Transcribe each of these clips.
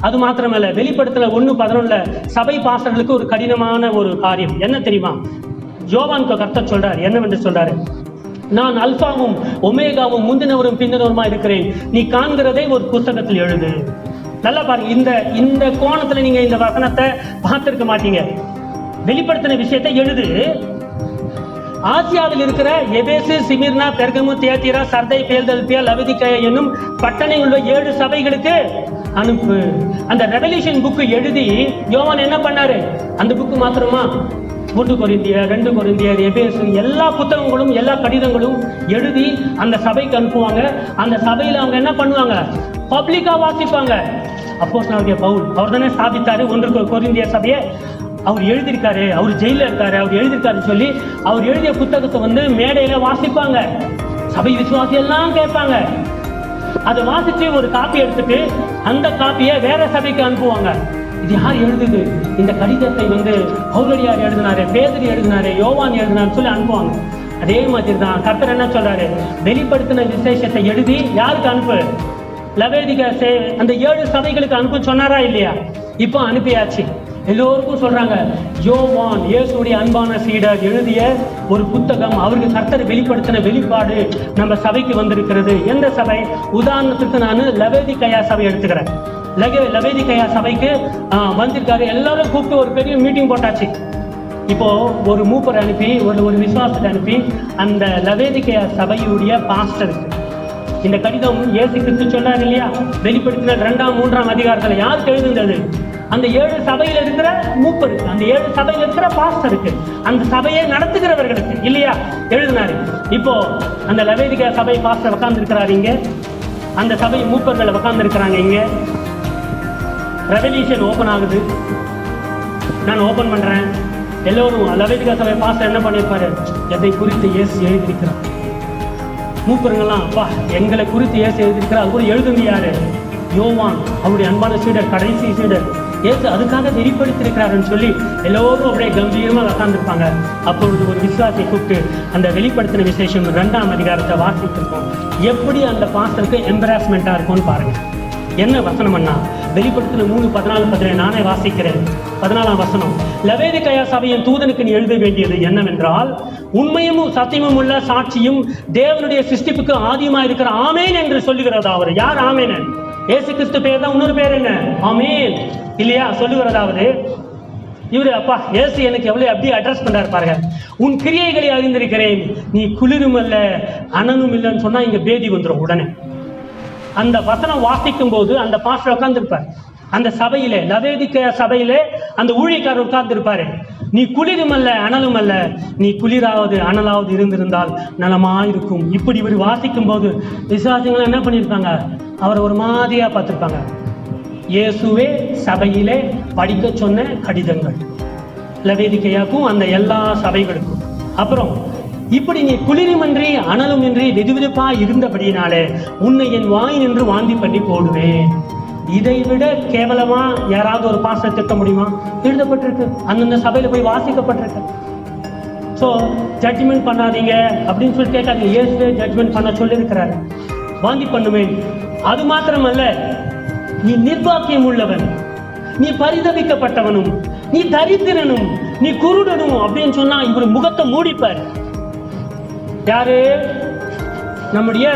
அது மாத்திரமல்ல வெளிப்படுத்தல ஒண்ணு பதினொன்னுல சபை பாசர்களுக்கு ஒரு கடினமான ஒரு காரியம். என்ன தெரியுமா? ஜோவான் கர்த்தர் சொல்றாரு. என்னவென்று சொல்றாரு? நான் அல்பாவும் ஒமேகாவும் முந்தினவரும் பிந்தினவருமா இருக்கிறேன். நீ காண்கிறதை ஒரு புத்தகத்தில் எழுது. நல்லா பாருங்க. இந்த இந்த கோணத்துல நீங்க இந்த வசனத்தை பார்த்திருக்க மாட்டீங்க. வெளிப்படுத்தின விஷயத்தை எழுது. ஆசியாவில் இருக்கிற எபேசு சிமிர்னா பெர்கமு தியத்திரா சர்தை பேல்தல்பியா லவதிக்கய என்னும் பட்டணை உள்ள ஏழு சபைகளுக்கு அனுப்பு. அந்த ரெவல்யூஷன் புக்கு எழுதி யோவான் என்ன பண்ணாரு? அந்த புக்கு மாத்திரமா? ஒன்று கொரிந்தியர் ரெண்டு கொரிந்தியர் எபேசு எல்லா புத்தகங்களும் எல்லா கடிதங்களும் எழுதி அந்த சபைக்கு அனுப்புவாங்க. அந்த சபையில் அவங்க என்ன பண்ணுவாங்க? பப்ளிக்காக வாசிப்பாங்க. அப்போ பவுல் அவர் தானே ஸ்தாபித்தாரு? ஒன்று கொரிந்திய சபையை. அவர் எழுதியிருக்காரு அவர் ஜெயில இருக்காரு அவர் எழுதியிருக்காருன்னு சொல்லி அவர் எழுதிய புத்தகத்தை வந்து மேடையில வாசிப்பாங்க. சபை விசுவாசி எல்லாம் கேட்பாங்க. அதை வாசிச்சு ஒரு காப்பி எடுத்துட்டு அந்த காப்பியை வேற சபைக்கு அனுப்புவாங்க. இது யார் எழுதுது? இந்த கடிதத்தை வந்து பௌரடியார் எழுதினாரு பேதரி எழுதினாரு யோவான் எழுதினாரு சொல்லி அனுப்புவாங்க. அதே மாதிரி தான் கர்த்தர் என்ன சொல்றாரு? வெளிப்படுத்தின விசேஷத்தை எழுதி யாருக்கு அனுப்பு? லவேதிக அந்த ஏழு சபைகளுக்கு அனுப்ப சொன்னாரா இல்லையா? இப்போ அனுப்பியாச்சு. எல்லோருக்கும் சொல்றாங்க யோவான் இயேசுடைய அன்பான சீடர் எழுதிய ஒரு புத்தகம் அவருக்கு கர்த்தர் வெளிப்படுத்தின வெளிப்பாடு நம்ம சபைக்கு வந்திருக்கிறது. எந்த சபை? உதாரணத்துக்கு நான் லவேதி கயா சபை எடுத்துக்கிறேன். லகே லவேதிகையா சபைக்கு வந்திருக்காரு. எல்லாரும் கூப்பிட்டு ஒரு பெரிய மீட்டிங் போட்டாச்சு. இப்போ ஒரு மூப்பர் அனுப்பி ஒரு ஒரு விசுவாசத்தை அனுப்பி அந்த லவேதிக்கையா சபையுடைய பாஸ்டருக்கு இந்த கடிதம் இயேசு கிறிஸ்து சொன்னார் இல்லையா? வெளிப்படுத்தின ரெண்டாம் மூன்றாம் அதிகாரத்தில் யாருக்கு எழுதுந்தது அந்த ஏழு சபையில் இருக்கிற மூப்பருக்கு அந்த ஏழு சபையில் இருக்கிற பாஸ்டருக்கு அந்த சபையை நடத்துகிறவர்களுக்கு இல்லையா? எழுதினாரு. இப்போ அந்த லவேதிக சபை பாஸ்டர் உட்கார்ந்து இருக்கிறாரு இங்க. அந்த சபை மூப்பர்கள் உட்கார்ந்து இருக்கிறாங்க இங்க. ரெவல்யூஷன் ஓபன் ஆகுது. நான் ஓபன் பண்றேன். எல்லோரும் லவேதிக சபை பாஸ்டர் என்ன பண்ணியிருப்பாரு? எதை குறித்து இயேசு எழுதியிருக்கிறார்? மூப்பருங்கெல்லாம் அப்பா எங்களை குறித்து ஏசு எழுதியிருக்கிறார். அது கூட எழுதுங்க யாரு? யோவான் அவருடைய அன்பான சீடர் கடைசி சீடர். ஏசு அதுக்காக வெளிப்படுத்திருக்கிறாருன்னு சொல்லி எல்லோரும் அப்படியே கம்பீரமா உட்காந்துருப்பாங்க அப்பொழுது ஒரு விசுவாசியை கூப்பிட்டு அந்த வெளிப்படுத்தின விசேஷம் ரெண்டாம் அதிகாரத்தை வாசித்திருக்கோம் எப்படி அந்த பாஸ்டருக்கு எம்பராஸ்மெண்ட்டாக இருக்கும்னு பாருங்க. என்ன வசனம் அண்ணா வெளிப்படுத்தின மூணு பதினாலு பதினேழு நானே வாசிக்கிறேன். பதினாலாம் வசனம் லவேதிகயா சபையின் தூதனுக்கு நீ எழுத வேண்டியது என்னவென்றால் உண்மையும் சத்தியமும் உள்ள சாட்சியும் தேவனுடைய சிருஷ்டிப்புக்கு ஆதியமா இருக்கிற ஆமேன் என்று சொல்லுகிறதா அவர். யார் ஆமேன்? ஏசு கிறிஸ்து பேர் தான் இன்னொரு பேர் என்ன? ஆமேன். இல்லையா? சொல்லுகிறதாவது இவரு அப்பா ஏசு எனக்கு எவ்வளவு அப்படியே அட்ரஸ் பண்றாரு பாருங்க. உன் கிரியைகளை அறிந்திருக்கிறேன். நீ குளிரும் அல்ல அனனும் இல்லைன்னு சொன்னா இங்க பேதி வந்துடும் உடனே. அந்த வசனம் வாசிக்கும் போது அந்த பாஸ்டர் உட்காந்துருப்பார் அந்த சபையிலே லவேதிக்க சபையிலே அந்த ஊழியக்காரர் உட்கார்ந்து இருப்பாரு நீ குளிரும் அல்ல அனலும் அல்ல. நீ குளிராவது அனலாவது இருந்திருந்தால் நலமா இருக்கும் இப்படி இவர் வாசிக்கும் போது விசுவாசிகள் என்ன பண்ணியிருப்பாங்க? அவரை ஒரு மாதிரியா பார்த்திருப்பாங்க. இயேசுவே சபையிலே படிக்க சொன்ன கடிதங்கள். லவேதிக்கையாக்கும் அந்த எல்லா சபைகளுக்கும். அப்புறம் இப்படி நீ குளிருமின்றி அனலுமின்றி வெதுவெதுப்பா இருந்தபடியினாலே உன்னை என் வாய் நின்று வாந்தி பண்ணி போடுவேன். இதை விட கேவலமா யாராவது ஒரு பாசனை திட்ட முடியுமா? எழுதப்பட்டிருக்கு. அந்தந்த சபையில போய் வாசிக்கப்பட்டிருக்கு. ஸோ ஜட்ஜ்மெண்ட் பண்ணாதீங்க அப்படின்னு சொல்லி கேட்காதீங்க. இயேசுவே ஜட்ஜ்மெண்ட் பண்ண சொல்லியிருக்கிறாரு. வாந்தி பண்ணுவேன் அது மாத்திரமல்ல நீ நிர்வாக்கியம் உள்ளவன். நீ பரிதவிக்கப்பட்டவனும் நீ தரித்திரனும் நீ குருடனும் அப்படின்னு சொன்னா இவர் முகத்தை மூடிப்பார். யாரு? நம்முடைய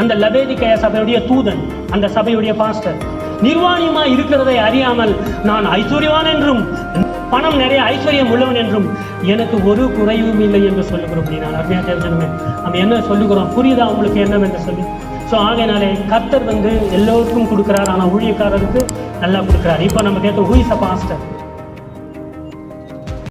அந்த லபேதிக்கய சபையுடைய தூதன் அந்த சபையுடைய பாஸ்டர் நிர்வாணியமாக இருக்கிறதை அறியாமல் நான் ஐஸ்வர்யவான் என்றும் பணம் நிறைய ஐஸ்வர்யம் உள்ளவன் என்றும் எனக்கு ஒரு குறைவும் இல்லை என்று சொல்லுகிறோம். நான் அருமையாக தெரிஞ்சணுமே நம்ம என்ன சொல்லுகிறோம்? புரியுதா உங்களுக்கு என்னவென்று சொல்லி. ஸோ ஆகையினாலே கர்த்தர் வந்து எல்லோருக்கும் கொடுக்குறார் ஆனால் ஊழியக்காரருக்கு நல்லா கொடுக்குறாரு. இப்போ நம்ம கேட்க ஹூ இஸ் அ பாஸ்டர்